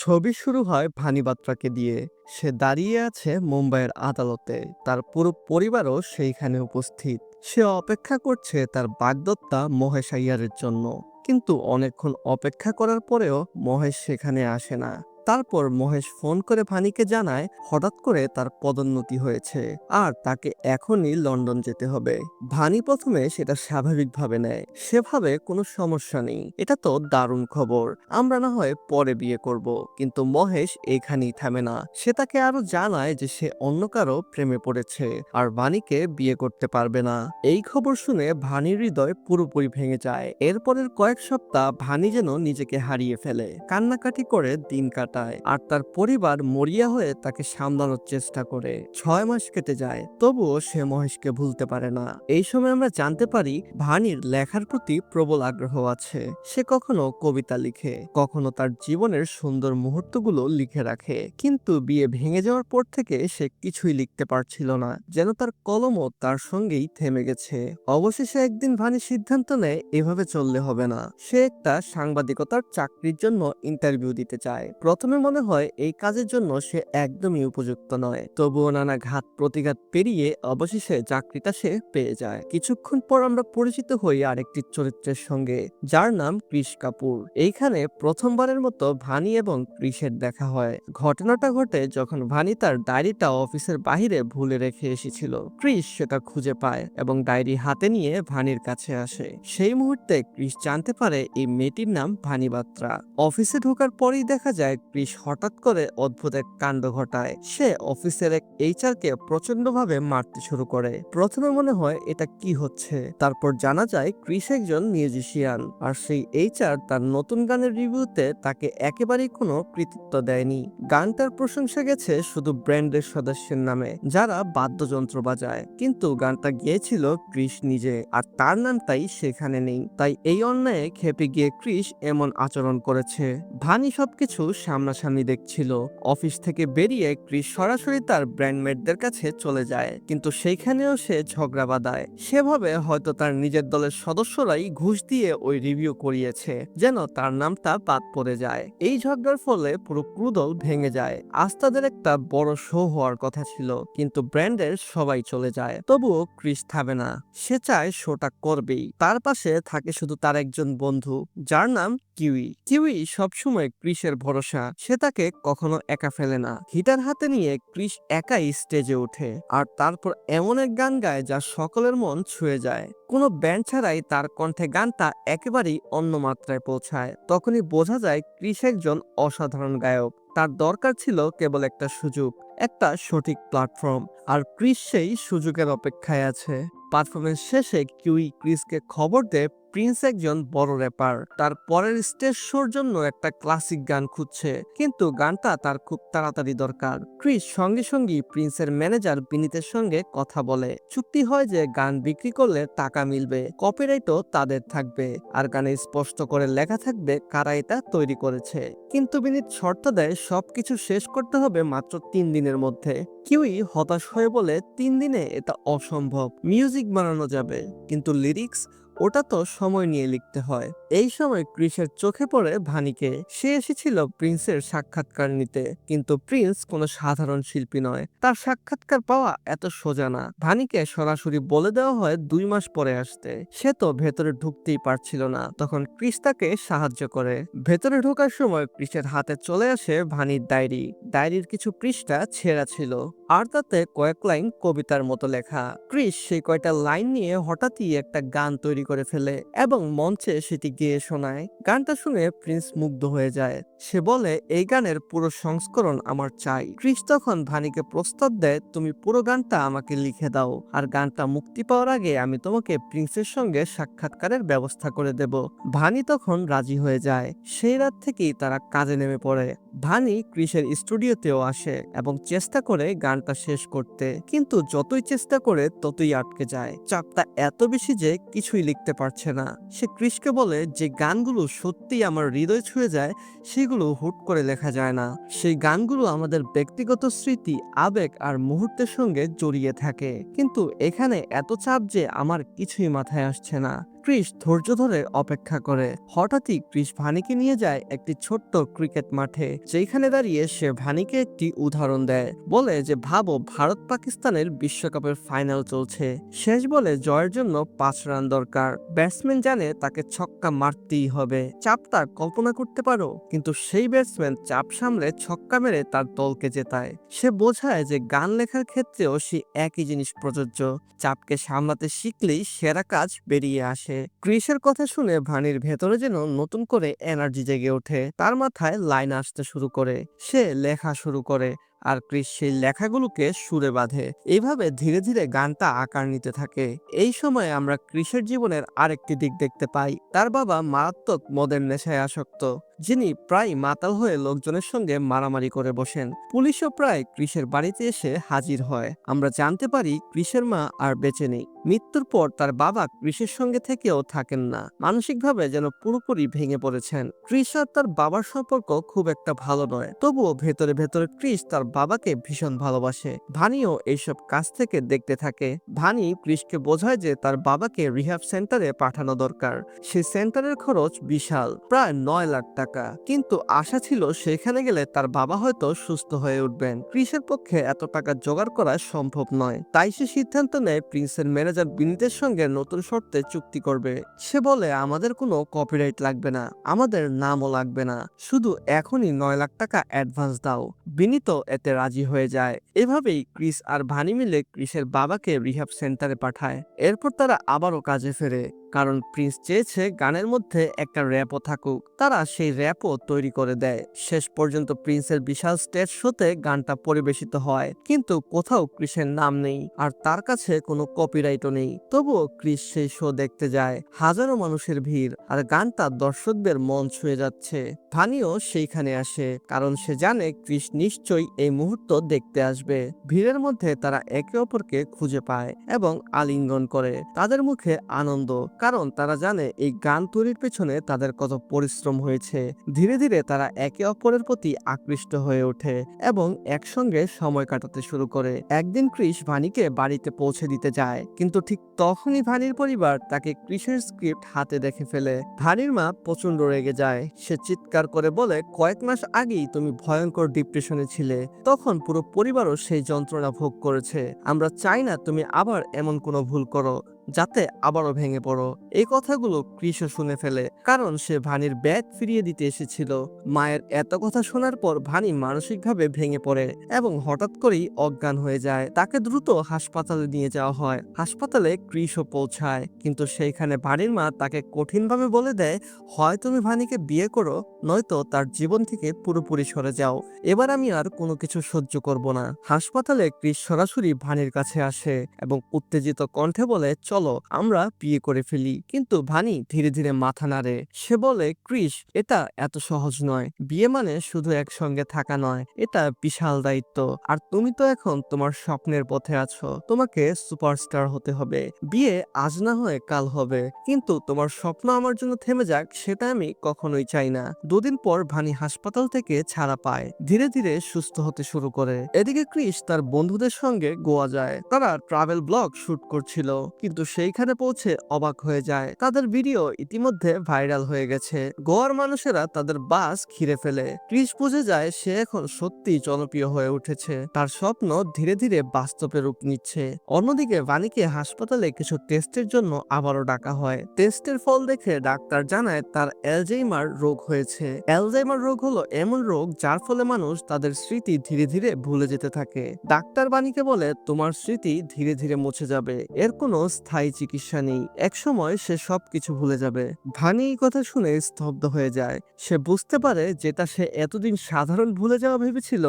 ছবি শুরু হয় ভানি বাত্রাকে দিয়ে। সে দাঁড়িয়ে আছে মুম্বাইয়ের আদালতে। তার পুরো পরিবারও সেইখানে উপস্থিত। সে অপেক্ষা করছে তার বাগদত্তা মহেশ আইয়ারের জন্য। কিন্তু অনেকক্ষণ অপেক্ষা করার পরেও মহেশ সেখানে আসে না। তারপর মহেশ ফোন করে ভানিকে জানায় হঠাৎ করে তার পদোন্নতি হয়েছে আর তাকে এখনই লন্ডন যেতে হবে। ভানি প্রথমে সেটা স্বাভাবিকভাবে নেয়। সেভাবে কোনো সমস্যা নেই। এটা তো দারুণ খবর। আমরা না হয় পরে বিয়ে করব। কিন্তু মহেশ এখানেই থামে না। সে তাকে আরও জানায় যে সে অন্য কারও প্রেমে পড়েছে আর ভানিকে বিয়ে করতে পারবে না। এই খবর শুনে ভানির হৃদয় পুরোপুরি ভেঙে যায়। এরপরের কয়েক সপ্তাহ ভানি যেন নিজেকে হারিয়ে ফেলে। কান্নাকাটি করে দিন কাটায়। আর তার পরিবার মরিয়া হয়ে তাকে সামলানোর চেষ্টা করে। ছয় মাস কেটে যায়, তবুও সে মহেশকে ভুলতে পারে না। এই সময় আমরা জানতে পারি ভানির লেখার প্রতি প্রবল আগ্রহ আছে। সে কখনো কবিতা লিখে, কখনো তার জীবনের সুন্দর মুহূর্তগুলো লিখে রাখে। কিন্তু বিয়ে ভেঙে যাওয়ার পর থেকে সে কিছুই লিখতে পারছিল না, যেন তার কলমও তার সঙ্গেই থেমে গেছে। অবশেষে একদিন ভানি সিদ্ধান্ত নেয়, এভাবে চললে হবে না। সে একটা সাংবাদিকতার চাকরির জন্য ইন্টারভিউ দিতে চায়। মনে হয় এই কাজের জন্য সে একদমই উপযুক্ত নয়। তবুও নানা ঘাত প্রতিঘাত পেরিয়ে অবশেষে চাকরিটা সে পেয়ে যায়। কিছুক্ষণ পর আমরা পরিচিত হই আরেকটি চরিত্রের সঙ্গে, যার নাম কৃষ কাপুর। এইখানে প্রথমবারের মতো ভানি এবং কৃষের দেখা হয়। ঘটনাটা ঘটে যখন ভানি তার ডায়েরিটা অফিসের বাহিরে ভুলে রেখে এসেছিল। ক্রিস সেটা খুঁজে পায় এবং ডায়েরি হাতে নিয়ে ভানির কাছে আসে। সেই মুহূর্তে ক্রিস জানতে পারে এই মেয়েটির নাম ভানি বাত্রা। অফিসে ঢোকার পরেই দেখা যায় ক্রিস হঠাৎ করে অদ্ভুত এক কাণ্ড ঘটায়। সে অফিসের এক এইচআর কে প্রচন্ডভাবে মারতে শুরু করে। প্রথমে মনে হয় এটা কি হচ্ছে? তারপর জানা যায় ক্রিস একজন মিউজিশিয়ান, আর সেই এইচআর তার নতুন গানের রিভিউতে তাকে একেবারেই কোনো কৃতিত্ব দেয়নি। গানটার প্রশংসা গেছে শুধু ব্র্যান্ডের সদস্যের নামে, যারা বাদ্যযন্ত্র বাজায়। কিন্তু গানটা গিয়েছিল ক্রিস নিজে, আর তার নামটাই সেখানে নেই। তাই এই অন্যায়ে খেপে গিয়ে ক্রিস এমন আচরণ করেছে। ভানি সবকিছু সামনাসামনি দেখছিল। অফিস থেকে বেরিয়ে ক্রিস সরাসরি তার ব্র্যান্ডমেটদের কাছে চলে যায়, কিন্তু সেইখানেও সে ঝগড়া বাঁধায়। সেভাবে হয়তো তার নিজের দলের সদস্যরাই ঘুষ দিয়ে ওই রিভিউ করিয়েছে, যেন তার নামটা বাদ পড়ে যায়। এই ঝগড়ার ফলে পুরো ক্রুদল ভেঙে যায়। আজ তাদের একটা বড় শো হওয়ার কথা ছিল, কিন্তু ব্র্যান্ডের সবাই চলে যায়। তবুও ক্রিস থামে না। সে চায় শোটা করবেই। তার পাশে থাকে শুধু তার একজন বন্ধু, যার নাম কিউই। কিউই সবসময় ক্রিসের ভরসা। সে তাকে কখনো একা ফেলে না। হিটার হাতে নিয়ে ক্রিস একাই স্টেজে ওঠে আর তারপর এমন এক গান গায় যা সকলের মন ছুঁয়ে যায়। কোনো ব্যান্ড ছাড়াই তার কণ্ঠে গানটা একেবারেই অন্য মাত্রায় পৌঁছায়। তখনই বোঝা যায় ক্রিস একজন অসাধারণ গায়ক। তার দরকার ছিল কেবল একটা সুযোগ, একটা সঠিক প্ল্যাটফর্ম আর ক্রিস সেই সুযোগের অপেক্ষায় আছে। পারফরমেন্স শেষে কিউই ক্রিসকে খবর দেয় প্রিন্স একজন বড় র্যাপার তার পরের স্টেজ শোর জন্য একটা ক্লাসিক গান খুঁজছে। কিন্তু গানটা তার খুব তাড়াতাড়ি দরকার। ক্রিস সঙ্গে সঙ্গে প্রিন্সের ম্যানেজার বিনীতের সঙ্গে কথা বলে। চুক্তি হয় যে গান বিক্রি করলে টাকা মিলবে। কপিরাইটও তাদের থাকবে। আর গানে স্পষ্ট করে লেখা থাকবে কারা এটা তৈরি করেছে। কিন্তু বিনীত শর্ত দেয় সবকিছু শেষ করতে হবে মাত্র তিন দিনের মধ্যে। কেউই হতাশ হয়ে বলে তিন দিনে এটা অসম্ভব। মিউজিক বানানো যাবে। কিন্তু লিরিক্স ওটা তো সময় নিয়ে লিখতে হয়। এই সময় ক্রিসের চোখে পড়ে ভানিকে। সে এসেছিল প্রিন্সের সাক্ষাৎকার নিতে। কিন্তু প্রিন্স কোনো সাধারণ শিল্পী নয়। তার সাক্ষাৎকার পাওয়া এত সোজা না। ভানিকে সরাসরি বলে দেওয়া হয় দুই মাস পরে আসতে। সে তো ভেতরে ঢুকতেই পারছিল না। তখন ক্রিস তাকে সাহায্য করে। ভেতরে ঢোকার সময় ক্রিসের হাতে চলে আসে ভানির ডায়েরি। ডায়েরির কিছু পৃষ্ঠা ছেঁড়া ছিল। আর তাতে কয়েক লাইন কবিতার মতো লেখা। ক্রিস সেই কয়টা লাইন নিয়ে হঠাৎই একটা গান তৈরি করে ফেলে এবং মঞ্চে সেটি গেয়ে শোনায়। গানটা শুনে প্রিন্স মুগ্ধ হয়ে যায়। সে বলে, এই গানের পুরো সংস্করণ আমার চাই। ক্রিস তখন ভানিকে প্রস্তাব দেয়, তুমি পুরো গানটা আমাকে লিখে দাও। আর গানটা মুক্তি পাওয়ার আগে আমি তোমাকে প্রিন্সের সঙ্গে সাক্ষাৎকারের ব্যবস্থা করে দেব। ভানি তখন রাজি হয়ে যায়। সেই রাত থেকেই তারা কাজে নেমে পড়ে। ভানি ক্রিসের স্টুডিওতেও আসে এবং চেষ্টা করে গানটা শেষ করতে। কিন্তু যতই চেষ্টা করে, ততই আটকে যায়। চাপটা এত বেশি যে কিছুই লিখতে পারছে না। সে ক্রিসকে বলে, যে গানগুলো সত্যিই আমার হৃদয় ছুঁয়ে যায়, সেগুলো হুট করে লেখা যায় না। সেই গানগুলো আমাদের ব্যক্তিগত স্মৃতি, আবেগ আর মুহূর্তের সঙ্গে জড়িয়ে থাকে। কিন্তু এখানে এত চাপ যে আমার কিছুই মাথায় আসছে না। ক্রিস ধৈর্য ধরে অপেক্ষা করে। হঠাৎই ক্রিস ভানিকে নিয়ে যায় একটি ছোট্ট ক্রিকেট মাঠে যেখানে দাঁড়িয়ে সে ভানিকে একটি উদাহরণ দেয়। বলে যে, ভাবো, ভারত পাকিস্তানের বিশ্বকাপের ফাইনাল চলছে। শেষ বলে জয়ের জন্য পাঁচ রান দরকার। ব্যাটসম্যান জানে তাকে ছক্কা মারতেই হবে। চাপটা কল্পনা করতে পারো, কিন্তু সেই ব্যাটসম্যান চাপ সামলে ছক্কা মেরে তার দলকে জেতায়। সে বোঝায় যে, গান লেখার ক্ষেত্রেও সে একই জিনিস প্রযোজ্য। চাপকে সামলাতে শিখলেই সেরা কাজ বেরিয়ে আসে। ক্রিসের কথা শুনে ভানির ভেতরে যেন নতুন করে এনার্জি জেগে ওঠে। তার মাথায় লাইন আসতে শুরু করে। সে লেখা শুরু করে আর ক্রিস সেই লেখাগুলোকে সুরে বাঁধে। এইভাবে ধীরে ধীরে গানটা আকার নিতে থাকে। এই সময়ে আমরা ক্রিসের জীবনের আরেকটি দিক দেখতে পাই। তার বাবা মারাত্মক মদের নেশায় আসক্ত। যিনি প্রায় মাতাল হয়ে লোকজনের সঙ্গে মারামারি করে বসেন। পুলিশও প্রায় ক্রিসের বাড়িতে এসে হাজির হয়। আমরা জানতে পারি ক্রিসের মা আর বেঁচে নেই। মৃত্যুর পর তার বাবা ক্রিসের সঙ্গে থেকেও থাকেন না। মানসিকভাবে যেন পুরোপুরি ভেঙে পড়েছেন। ক্রিস আর তার বাবার সম্পর্ক খুব একটা ভালো নয়। তবুও ভেতরে ভেতরে ক্রিস তার বাবাকে ভীষণ ভালোবাসে। ভানিও এইসব কাজ থেকে দেখতে থাকে। ভানি ক্রিসকে বোঝায় যে তার বাবাকে রিহাব সেন্টারে পাঠানো দরকার। সেই সেন্টারের খরচ বিশাল। প্রায় নয় লাখ টাকা। কিন্তু আশা ছিল সেখানে গেলে তার বাবা হয়তো সুস্থ হয়ে উঠবেন। ক্রিসের পক্ষে এত টাকা জোগাড় করা সম্ভব নয়। তাই সে সিদ্ধান্ত নেয় প্রিন্সের ম্যানেজার বিনীতের সঙ্গে নতুন শর্তে চুক্তি করবে। সে বলে, আমাদের কোনো কপিরাইট লাগবে না। আমাদের নামও লাগবে না। শুধু এখনই নয় লাখ টাকা অ্যাডভান্স দাও। বিনীত এতে রাজি হয়ে যায়। এভাবেই ক্রিস আর ভানি মিলে ক্রিসের বাবাকে রিহাব সেন্টারে পাঠায়। এরপর তারা আবারও কাজে ফেরে। কারণ প্রিন্স চেয়েছে গানের মধ্যে একটা র্যাপও থাকুক। তারা সেই র্যাপও তৈরি করে দেয়। শেষ পর্যন্ত প্রিন্সের বিশাল স্টেজ শোতে গানটা পরিবেশিত হয়। কিন্তু কোথাও ক্রিসের নাম নেই আর তার কাছে কোনো কপিরাইটও নেই। তবুও ক্রিস সেই শো দেখতে যায়। হাজারো মানুষের ভিড় আর গানটা দর্শকদের মন ছুঁয়ে যাচ্ছে। ভানিও সেইখানে আসে কারণ সে জানে ক্রিস নিশ্চয়ই এই মুহূর্ত দেখতে আসবে। ভিড়ের মধ্যে তারা একে অপরকে খুঁজে পায় এবং আলিঙ্গন করে। তাদের মুখে আনন্দ। কারণ তারা জানে এই গান তৈরির পেছনে তাদের কত পরিশ্রম হয়েছে। ধীরে ধীরে তারা একে অপরের প্রতি আকৃষ্ট হয়ে ওঠে এবং একসঙ্গে সময় কাটাতে শুরু করে। একদিন ক্রিস ভানিকে বাড়িতে পৌঁছে দিতে যায়, কিন্তু ঠিক তখনই ভানির পরিবার তাকে ক্রিসের স্ক্রিপ্ট হাতে দেখে ফেলে। ভানির মা প্রচণ্ড রেগে যায়, সে চিৎকার করে বলে, কয়েক মাস আগেই তুমি ভয়ঙ্কর ডিপ্রেশনে ছিলে। তখন পুরো পরিবারও সেই যন্ত্রণা ভোগ করেছে। আমরা চাই না তুমি আবার এমন কোনো ভুল করো। যাতে আবারও ভেঙে পড়ো। এই কথাগুলো কৃষ শুনে ফেলে, কারণ সে ভানির ব্যাগ ফিরিয়ে দিতে এসেছিল। মায়ের এত কথা শোনার পর ভানি মানসিকভাবে ভেঙে পড়ে এবং হঠাৎ করেই অজ্ঞান হয়ে যায়। তাকে দ্রুত হাসপাতালে নিয়ে যাওয়া হয়। হাসপাতালে কৃষও পৌঁছায়, কিন্তু সেইখানে ভানির মা তাকে কঠিনভাবে বলে দেয়, হয় তুমি ভানিকে বিয়ে করো, নয়তো তার জীবন থেকে পুরোপুরি সরে যাও। এবার আমি আর কোনো কিছু সহ্য করব না। হাসপাতালে ক্রিস সরাসরি ভানির কাছে আসে এবং উত্তেজিত কণ্ঠে বলে, চলো আমরা বিয়ে করে ফেলি। কিন্তু ভানি ধীরে ধীরে মাথা নাড়ে। সে বলে ক্রিস এটা এত সহজ নয়। বিয়ে মানে শুধু একসঙ্গে থাকা নয়, এটা বিশাল দায়িত্ব। আর তুমি তো এখন তোমার স্বপ্নের পথে আছো। তোমাকে সুপারস্টার হতে হবে। বিয়ে আজ না হয় কাল হবে। কিন্তু তোমার স্বপ্ন আমার জন্য থেমে যাক, সেটা আমি কখনোই চাই না। দুদিন পর ভানি হাসপাতাল থেকে ছাড়া পায়। ধীরে ধীরে সুস্থ হতে শুরু করে। এদিকে ক্রিস তার বন্ধুদের সঙ্গে গোয়া যায়। তারা ট্রাভেল ব্লগ শুট করছিল। কিন্তু সেইখানে পৌঁছে অবাক হয়ে যায়। তাদের ভিডিও ইতিমধ্যে ভাইরাল হয়ে গেছে। গোয়ার মানুষেরা তাদের বাস ঘিরে ফেলে। ক্রিস বুঝে যায় সে এখন সত্যি জনপ্রিয় হয়ে উঠেছে। তার স্বপ্ন ধীরে ধীরে বাস্তবে রূপ নিচ্ছে। অন্যদিকে বাণীকে হাসপাতালে কিছু টেস্টের জন্য আবারও ডাকা হয়। টেস্টের ফল দেখে ডাক্তার জানায় তার অ্যালজেইমার রোগ হয়েছে। অ্যালজাইমার রোগ হলো এমন রোগ যার ফলে মানুষ তাদের স্মৃতি ধীরে ধীরে ভুলে যেতে থাকে। ডাক্তার বাণীকে বলে, তোমার স্মৃতি ধীরে ধীরে মুছে যাবে। এর কোনো স্থায়ী চিকিৎসা নেই, একসময় সে সবকিছু ভুলে যাবে। ভানি এই কথা শুনে স্তব্ধ হয়ে যায়। সে বুঝতে পারে যেটা সে এতদিন সাধারণ ভুলে যাওয়া ভেবেছিল,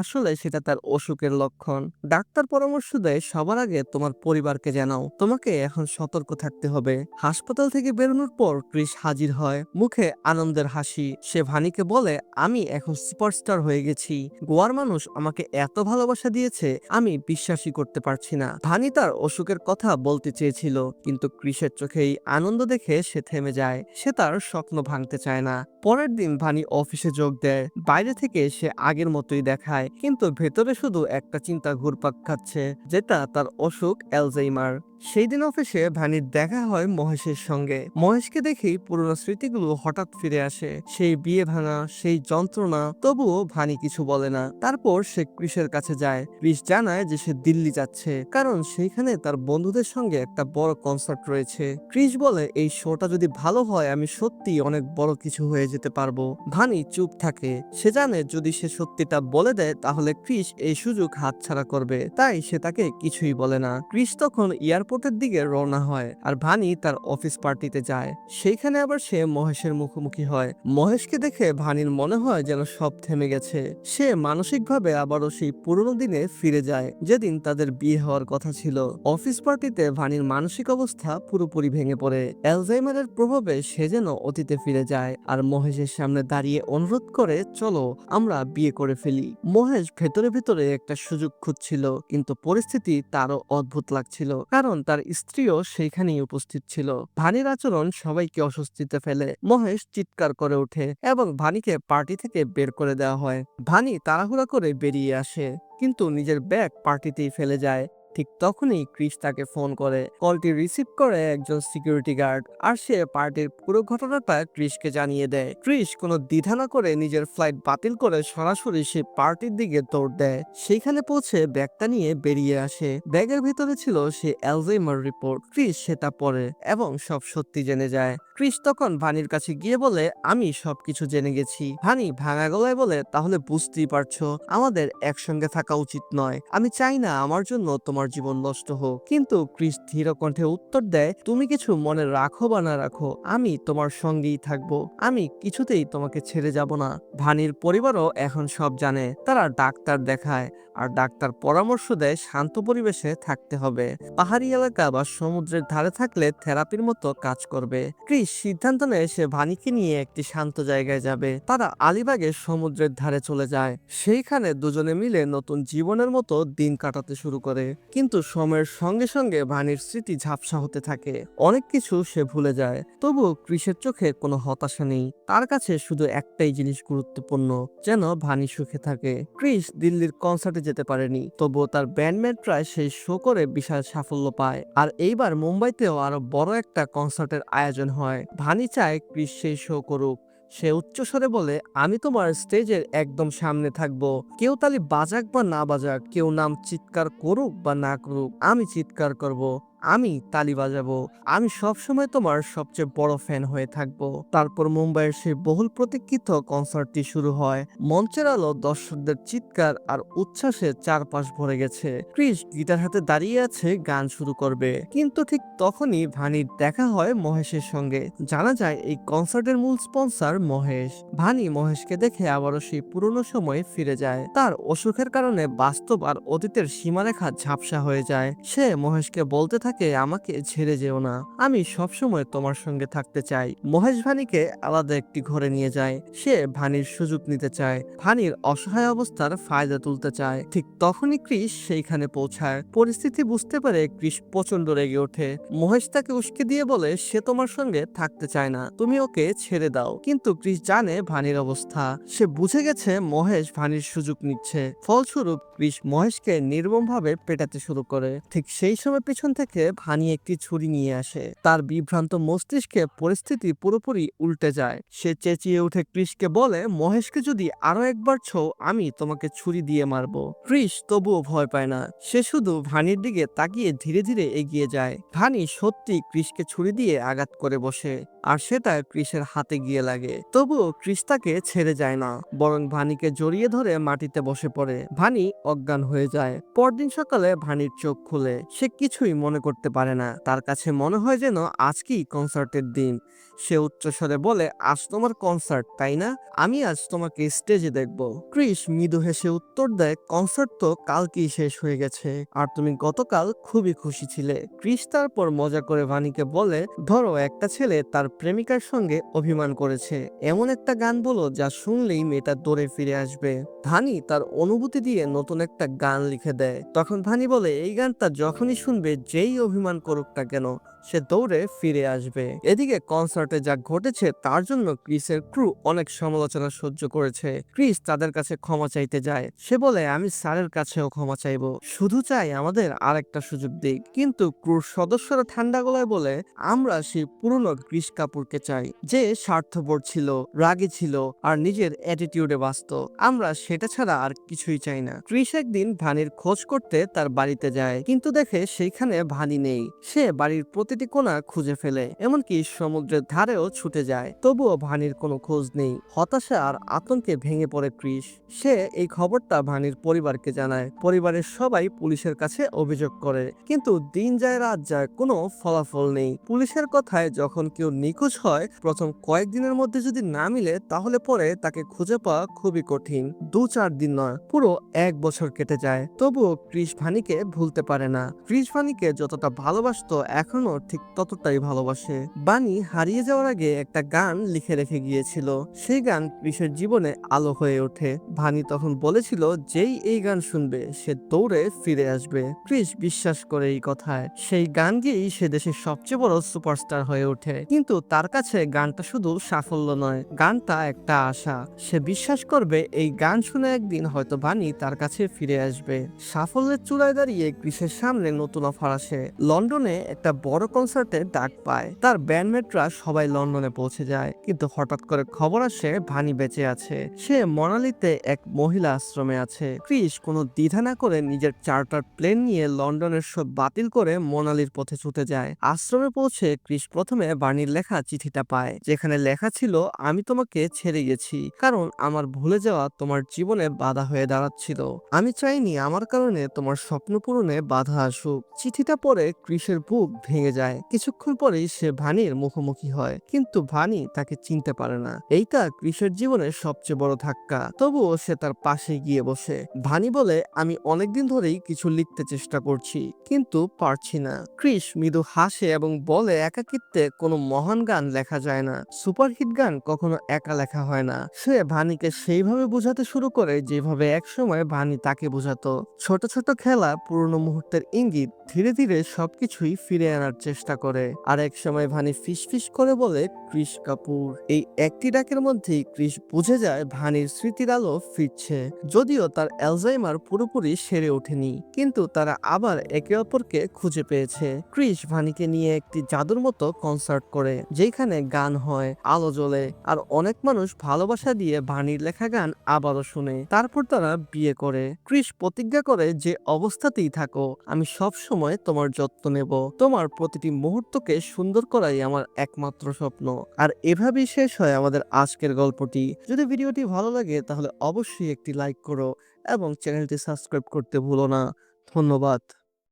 আসলে সেটা তার অসুখের লক্ষণ। ডাক্তার পরামর্শ দেয়, সবার আগে তোমার পরিবারকে জানাও। তোমাকে এখন সতর্ক থাকতে হবে। হাসপাতাল থেকে বেরোনোর পর ক্রিস হাজির হয়। মুখে আনন্দের হাসি। সে ভানিকে বলে, আমি এখন সুপারস্টার হয়ে গেছি। গোয়ার মানুষ আমাকে এত ভালোবাসা দিয়েছে, আমি বিশ্বাসই করতে পারছি না। ভানি তার অসুখের কথা বলতে চেয়েছিল, কিন্তু ক্রিসের চোখেই আনন্দ দেখে সে থেমে যায়। সে তার স্বপ্ন ভাঙতে চায় না। পরের দিন ভানি অফিসে যোগ দেয়। বাইরে থেকে সে আগের মতোই দেখায়, কিন্তু ভেতরে শুধু একটা চিন্তা ঘুরপাক খাচ্ছে, যেটা তার অসুখ, অ্যালজাইমার। সেই দিন অফিসে ভানির দেখা হয় মহেশের সঙ্গে। মহেশকে দেখেই পুরনো স্মৃতিগুলো হঠাৎ ফিরে আসে। সেই বিয়ে ভাঙা, সেই যন্ত্রণা, তবুও ভানি কিছু বলে না। তারপর সে ক্রিসের কাছে যায়। ক্রিস জানায় যে সে দিল্লি যাচ্ছে, কারণ সেইখানে তার বন্ধুদের সঙ্গে একটা বড় কনসার্ট রয়েছে। ক্রিস বলে, এই শোটা যদি ভালো হয়, আমি সত্যি অনেক বড় কিছু হয়ে যেতে পারব। ভানি চুপ থাকে। সে জানে, যদি সে সত্যিটা বলে দেয়, তাহলে ক্রিস এই সুযোগ হাতছাড়া করবে। তাই সে তাকে কিছুই বলে না। ক্রিস তখন এয়ারপোর্টের দিকে রওনা হয় আর ভানি তার অফিস পার্টিতে যায়। সেইখানে আবার সে মহেশের মুখোমুখি হয়। মহেশকে দেখে ভানির মনে হয় যেন সব থেমে গেছে। সে মানসিকভাবে আবারও সেই পুরনো দিনে ফিরে যায়, যেদিন তাদের বিয়ে হওয়ার কথা ছিল। অফিস পার্টিতে ভানির মানসিক অবস্থা পুরোপুরি ভেঙে পড়ে। অ্যালজাইমারের প্রভাবে সে যেন অতীতে ফিরে যায় আর মহেশের সামনে দাঁড়িয়ে অনুরোধ করে, চলো, আমরা বিয়ে করে ফেলি। মহেশ ভেতরে ভেতরে একটা সুযোগ খুঁজছিল, কিন্তু পরিস্থিতি তারও অদ্ভুত লাগছিল। কারণ তার স্ত্রীও সেইখানেই উপস্থিত ছিল। ভানির আচরণ সবাইকে অস্বস্তিতে ফেলে। মহেশ চিৎকার করে ওঠে এবং ভানিকে পার্টি থেকে বের করে দেওয়া হয়। ভানি তাড়াহুড়া করে বেরিয়ে আসে, কিন্তু নিজের ব্যাগ পার্টিতেই ফেলে যায়। ঠিক তখনই ক্রিস তাকে ফোন করে, কলটি রিসিভ করে একজন সিকিউরিটি গার্ড, আর সে পার্টির পুরো ঘটনাটা ক্রিসকে জানিয়ে দেয়। ক্রিস কোনো দ্বিধা না করে নিজের ফ্লাইট বাতিল করে সরাসরি সে পার্টির দিকে দৌড় দেয়। সেখানে পৌঁছে ব্যাগটা নিয়ে বেরিয়ে আসে। ব্যাগের ভিতরে ছিল সে অ্যালজাইমার রিপোর্ট। ক্রিস সেটা পড়ে এবং সব সত্যি জেনে যায়। ক্রিস তখন ভানির কাছে গিয়ে বলে, আমি সবকিছু জেনে গেছি। ভানি ভাঙা গলায় বলে, তাহলে বুঝতেই পারছ, আমাদের একসঙ্গে থাকা উচিত নয়। আমি চাই না আমার জন্য তোমার জীবন নষ্ট হোক। কিন্তু ক্রিস ধীর কণ্ঠে উত্তর দেয়, তুমি কিছু মনে রাখো বা না রাখো, আমি তোমার সঙ্গেই থাকব। আমি কিছুতেই তোমাকে ছেড়ে যাব না। ভানির পরিবারও এখন সব জানে। তারা ডাক্তার দেখায় আর ডাক্তার পরামর্শ দেয় শান্ত পরিবেশে থাকতে হবে। পাহাড়ি এলাকা বা সমুদ্রের ধারে থাকলে থেরাপির মতো কাজ করবে। ক্রিস সিদ্ধান্ত নেয় সে ভানিকে নিয়ে একটি শান্ত জায়গায় যাবে। তারা আলিবাগে সমুদ্রের ধারে চলে যায়। সেইখানে দুজনে মিলে নতুন জীবনের মতো দিন কাটাতে শুরু করে। কিন্তু সময়ের সঙ্গে সঙ্গে ভানির স্মৃতি ঝাপসা হতে থাকে। অনেক কিছু সে ভুলে যায় তবু ক্রিসের চোখে কোনো হতাশা নেই। তার কাছে শুধু একটাই জিনিস গুরুত্বপূর্ণ, যেন ভানি সুখে থাকে। ক্রিস দিল্লির কনসার্টে যেতে পারেনি, তবুও তার ব্যান্ডমেটরাই সেই শো করে বিশাল সাফল্য পায়। আর এইবার মুম্বাইতেও আরও বড় একটা কনসার্টের আয়োজন হয়। ভানি চায় ক্রিস সেই শো করুক। সে উচ্চস্বরে বলে, আমি তোমার স্টেজের একদম সামনে থাকব কেউ তালি বাজাক বা না বাজাক, কেউ নাম চিৎকার করুক বা না করুক, আমি চিৎকার করব। আমি তালি বাজাবো। আমি সবসময় তোমার সবচেয়ে বড় ফ্যান হয়ে থাকব। তারপর মুম্বাইয়ের সেই বহুল প্রতীক্ষিত কনসার্টটি শুরু হয়। মঞ্চের আলো, দর্শকদের চিৎকার আর উচ্ছ্বাসে চারপাশ ভরে গেছে। ক্রিস গিটার হাতে দাঁড়িয়ে আছে, গান শুরু করবে। কিন্তু ঠিক তখনই ভানির দেখা হয় মহেশের সঙ্গে। জানা যায় এই কনসার্টের মূল স্পন্সর মহেশ। ভানি মহেশকে দেখে আবারও সেই পুরনো সময়ে ফিরে যায়। তার অসুখের কারণে বাস্তব আর অতীতের সীমারেখা ঝাপসা হয়ে যায়। সে মহেশকে বলতে থাকে আমাকে ছেড়ে যেও না। আমি সবসময় তোমার সঙ্গে থাকতে চাই। মহেশ ভানিকে আলাদা একটি ঘরে নিয়ে যায়। সে ভানির সুযোগ নিতে চায়। ভানির অসহায় অবস্থার ফায়দা তুলতে চায়। ঠিক তখনই ক্রিস সেইখানে পৌঁছায়। পরিস্থিতি বুঝতে পেরে ক্রিস প্রচণ্ড রেগে ওঠে। মহেশ তাকে উস্কে দিয়ে বলে, সে তোমার সঙ্গে থাকতে চায় না। তুমি ওকে ছেড়ে দাও। কিন্তু ক্রিস জানে ভানির অবস্থা। সে বুঝে গেছে মহেশ ভানির সুযোগ নিচ্ছে। ফলস্বরূপ ক্রিস মহেশকে নির্মমভাবে পেটাতে শুরু করে। ঠিক সেই সময় পিছন থেকে ভানি একটি ছুরি নিয়ে আসে। তার বিভ্রান্ত মস্তিষ্কে পরিস্থিতি পুরোপুরি উল্টে যায়। সে চেঁচিয়ে উঠে ক্রিসকে বলে, মহেশকে যদি আরও একবার ছো আমি তোমাকে ছুরি দিয়ে মারবো। ক্রিস তবুও ভয় পায় না। সে শুধু ভানির দিকে তাকিয়ে ধীরে ধীরে এগিয়ে যায়। ভানি সত্যি ক্রিসকে ছুরি দিয়ে আঘাত করে বসে। আর সে তার ক্রিসের হাতে গিয়ে লাগে। তবুও ক্রিস তাকে ছেড়ে যায় না, বরং ভানিকে জড়িয়ে ধরে মাটিতে বসে পড়ে। ভানি অজ্ঞান হয়ে যায়। পরদিন সকালে ভানির চোখ খুলে। সে কিছুই মনে করতে পারে না। তার কাছে মনে হয় যেন আজকেই কনসার্টের দিন। সে উচ্চস্বরে বলে, আজ তোমার কনসার্ট তাই না? আমি আজ তোমাকে স্টেজে দেখব। ক্রিস মৃদু হেসে উত্তর দেয় কনসার্ট তো কালকেই শেষ হয়ে গেছে, আর তুমি গতকাল খুবই খুশি ছিলে। ক্রিস তারপর মজা করে ভানিকে বলে, ধরো একটা ছেলে তার প্রেমিকার সঙ্গে অভিমান করেছে। এমন একটা গান বলো যা শুনলেই মেয়েটা দৌড়ে ফিরে আসবে। ভানি তার অনুভূতি দিয়ে নতুন একটা গান লিখে দেয়। তখন ভানি বলে, এই গানটা যখনই শুনবে, যেই অভিমান করুক না কেন সে দৌড়ে ফিরে আসবে। এদিকে কনসার্টে যা ঘটেছে তার জন্য ক্রিসের ক্রু অনেক সমালোচনা সহ্য করেছে। ক্রিস তাদের কাছে ক্ষমা চাইতে যায়। সে বলে, আমি স্যারের কাছেও ক্ষমা চাইব। শুধু চাই আমাদের আরেকটা সুযোগ দিক। কিন্তু ক্রুর সদস্যরা ঠান্ডা গলায় বলে, আমরা সেই পুরনো ক্রিস কাপুরকে চাই, যে স্বার্থপর ছিল, রাগী ছিল, আর নিজের অ্যাটিটিউডে বাঁচত আমরা সেটা ছাড়া আর কিছুই চাই না। ক্রিস একদিন ভানির খোঁজ করতে তার বাড়িতে যায়। কিন্তু দেখে সেইখানে ভানি নেই। সে বাড়ির প্রতিটি কোণা খুঁজে ফেলে, এমনকি সমুদ্রের ধারেও ছুটে যায়। তবুও ভানির কোনো খোঁজ নেই। হতাশা আর আতঙ্কে ভেঙে পড়ে ক্রিস সে এই খবরটা ভানির পরিবারকে জানায়। পরিবারের সবাই পুলিশের কাছে অভিযোগ করে, কিন্তু দিন যায় রাত যায় কোনো ফলাফল নেই। পুলিশের কথায় যখন কেউ নিখোঁজ হয়, প্রথম কয়েকদিনের মধ্যে যদি না মিলে, তাহলে পরে তাকে খুঁজে পাওয়া খুবই কঠিন। দু চার দিন নয়, পুরো এক বছর কেটে যায়। তবুও ক্রিস ভানিকে ভুলতে পারে না। ক্রিস ভানিকে যতটা ভালোবাসতো এখনও ঠিক ততটাই ভালোবাসে। বানি হারিয়ে যাওয়ার আগে একটা গান লিখে রেখে গিয়েছিল। সেই গান ক্রিসের জীবনে আলো হয়ে ওঠে। ভানি তখন বলেছিল, যেই এই গান শুনবে, সে দৌড়ে ফিরে আসবে। ক্রিস বিশ্বাস করে এই কথায়। সেই গান গিয়েই সে দেশের সবচেয়ে বড় সুপারস্টার হয়ে ওঠে। কিন্তু তার কাছে গানটা শুধু সাফল্য নয়, গানটা একটা আশা। সে বিশ্বাস করবে, এই গান শুনে একদিন হয়তো বানি তার কাছে ফিরে আসবে। সাফল্যের চূড়ায় দাঁড়িয়ে ক্রিসের সামনে নতুন অফার আসে। লন্ডনে একটা বড় কনসার্টে ডাক পায়। তার ব্যান্ডমেটরা সবাই লন্ডনে পৌঁছে যায়। কিন্তু হঠাৎ করে খবর আসে, ভানি বেঁচে আছে। সে মনালিতে এক মহিলা আশ্রমে আছে। ক্রিস কোনো দ্বিধা না করে নিজের চার্টার প্লেন নিয়ে লন্ডনের সব বাতিল করে মোনালির পথে ছুটে যায়। আশ্রমে পৌঁছে ক্রিস প্রথমে বাণীর লেখা চিঠিটা পায়, যেখানে লেখা ছিল, আমি তোমাকে ছেড়ে গেছি, কারণ আমার ভুলে যাওয়া তোমার জীবনে বাধা হয়ে দাঁড়াচ্ছিল। আমি চাইনি আমার কারণে তোমার স্বপ্ন পূরণে বাধা আসুক। চিঠিটা পড়ে ক্রিসের বুক ভেঙে যায়। কিছুক্ষণ পরেই সে ভানির মুখোমুখি হয়। কিন্তু ভানি তাকে চিনতে পারে না। এইটা ক্রিসের জীবনের সবচেয়ে বড় ধাক্কা। তবুও সে তার পাশে গিয়ে বসে। ভানি বলে, আমি অনেকদিন ধরেই কিছু লিখতে চেষ্টা করছি, কিন্তু পারছি না। ক্রিস মৃদু হাসে এবং বলে, একাকিত্বে কোনো মহান গান লেখা যায় না। সুপারহিট গান কখনো একা লেখা হয় না। সে ভানিকে সেইভাবে বোঝাতে শুরু করে, যেভাবে একসময় ভানি তাকে বোঝাতো। ছোট ছোট খেলা পুরনো মুহূর্তের ইঙ্গিত ধীরে ধীরে সবকিছুই ফিরে আনার চেষ্টা করে। আর এক সময় ভানি ফিসফিস করে বলে ক্রিস কাপুর। এই একটি ডাকের মধ্যেই ক্রিস বুঝে যায় ভানির স্মৃতির আলো ফিরছে। যদিও তার অ্যালজাইমার পুরোপুরি সেরে ওঠেনি, কিন্তু তারা আবার একে অপরকে খুঁজে পেয়েছে। ক্রিস ভানিকে নিয়ে একটি জাদুর মতো কনসার্ট করে, যেখানে গান হয়, আলো জ্বলে, আর অনেক মানুষ ভালোবাসা দিয়ে ভানির লেখা গান আবারও শুনে। তারপর তারা বিয়ে করে। ক্রিস প্রতিজ্ঞা করে যে অবস্থাতেই থাকো, আমি সব সময় তোমার যত্ন নেব। তোমার প্রতিটি মুহূর্তকে সুন্দর করাই আমার একমাত্র স্বপ্ন। আর এভাবেই শেষ হয় আমাদের আজকের গল্পটি। যদি ভিডিওটি ভালো লাগে, তাহলে অবশ্যই একটি লাইক করো এবং চ্যানেলটি সাবস্ক্রাইব করতে ভুলো না। ধন্যবাদ।